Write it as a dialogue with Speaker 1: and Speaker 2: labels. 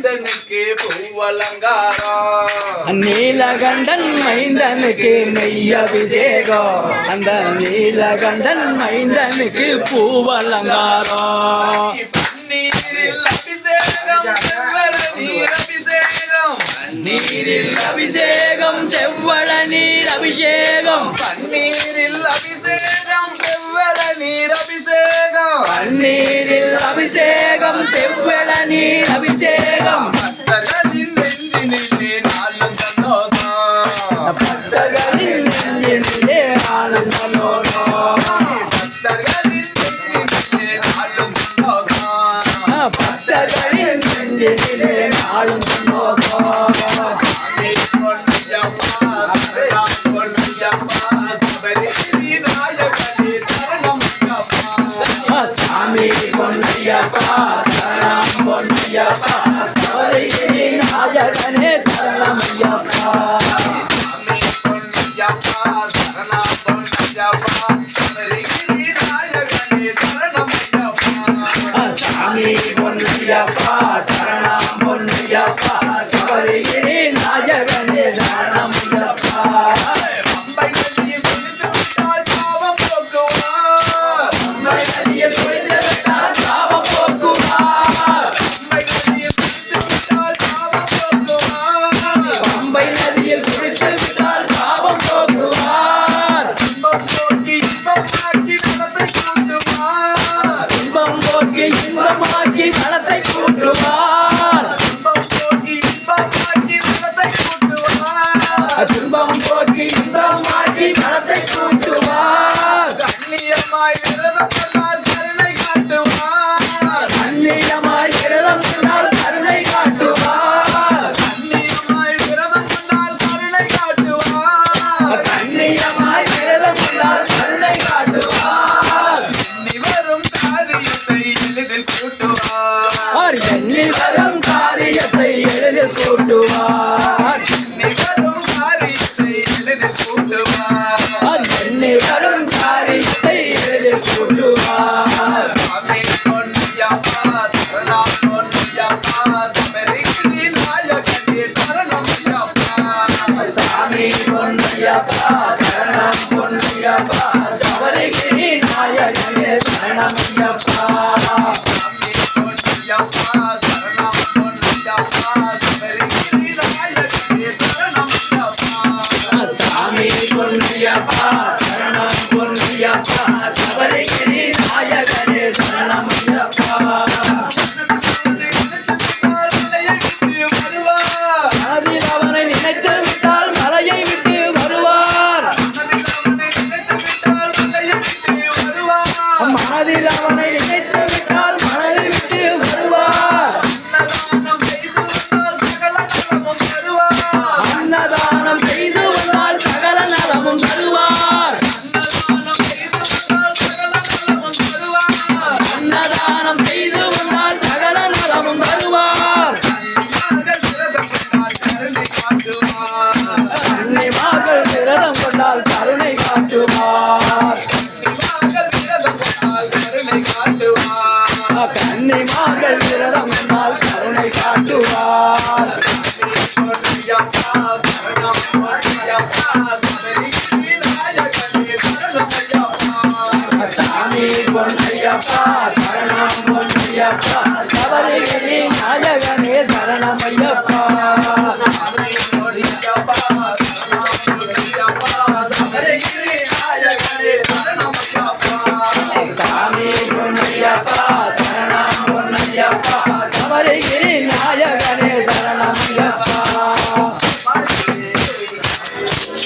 Speaker 1: மைந்தனுக்கு பூவலங்காரம்
Speaker 2: நீலகண்டன் மைந்தனுக்கு மெய் அபிஷேகம் அந்த நீலகண்டன் மைந்தனுக்கு பூவலங்காரம்
Speaker 1: நீரில் அபிஷேகம் செவ்வர நீர் அபிஷேகம்
Speaker 2: நீரில் அபிஷேகம் செவ்வள நீர் அபிஷேகம்
Speaker 1: பன்னீரில் அபிஷேகம் செவ்வர நீர் அபிஷேகம்
Speaker 2: பன்னீரில் அபிஷேகம் செவ்வள நீர் அபிஷேகம் నాయకనే శరణమయ్యప్ప స్వామి పొన్నయ్యప్ప శరణం పొన్నయ్యప్ప శబరి இன்பமாக்கி நலத்தை கூட்டுவார். இன்பம் போக்கி இன்பமாக்கி நலத்தை கூட்டுவார். இன்பம் போக்கி இன்பமாக்கி நலத்தை கூட்டுவார். துன்பம் போக்கி இன்பமாக்கி நலத்தை கூட்டுவார்.
Speaker 1: கண்ணியமாய் விரதப்பட்ட பொன்னையப்பா சரணம் பொன்னையப்பா சபரிகிரி நாயகனே சரணமையப்பா
Speaker 2: சாமி பொன்னியப்பா சரணம் பொன்னியப்பா சபரிகிரி நாயகனே சரணமையப்பா
Speaker 1: சாமி பொன்னையப்பா
Speaker 2: கண்ணி மார்கள் விரதம் என்னால் கருணை காட்டுவார். சாமி பொன்னையப்பா சரணம் பொன்னையப்பா தவறிகளின் நாயகனே சரணமையா శబరి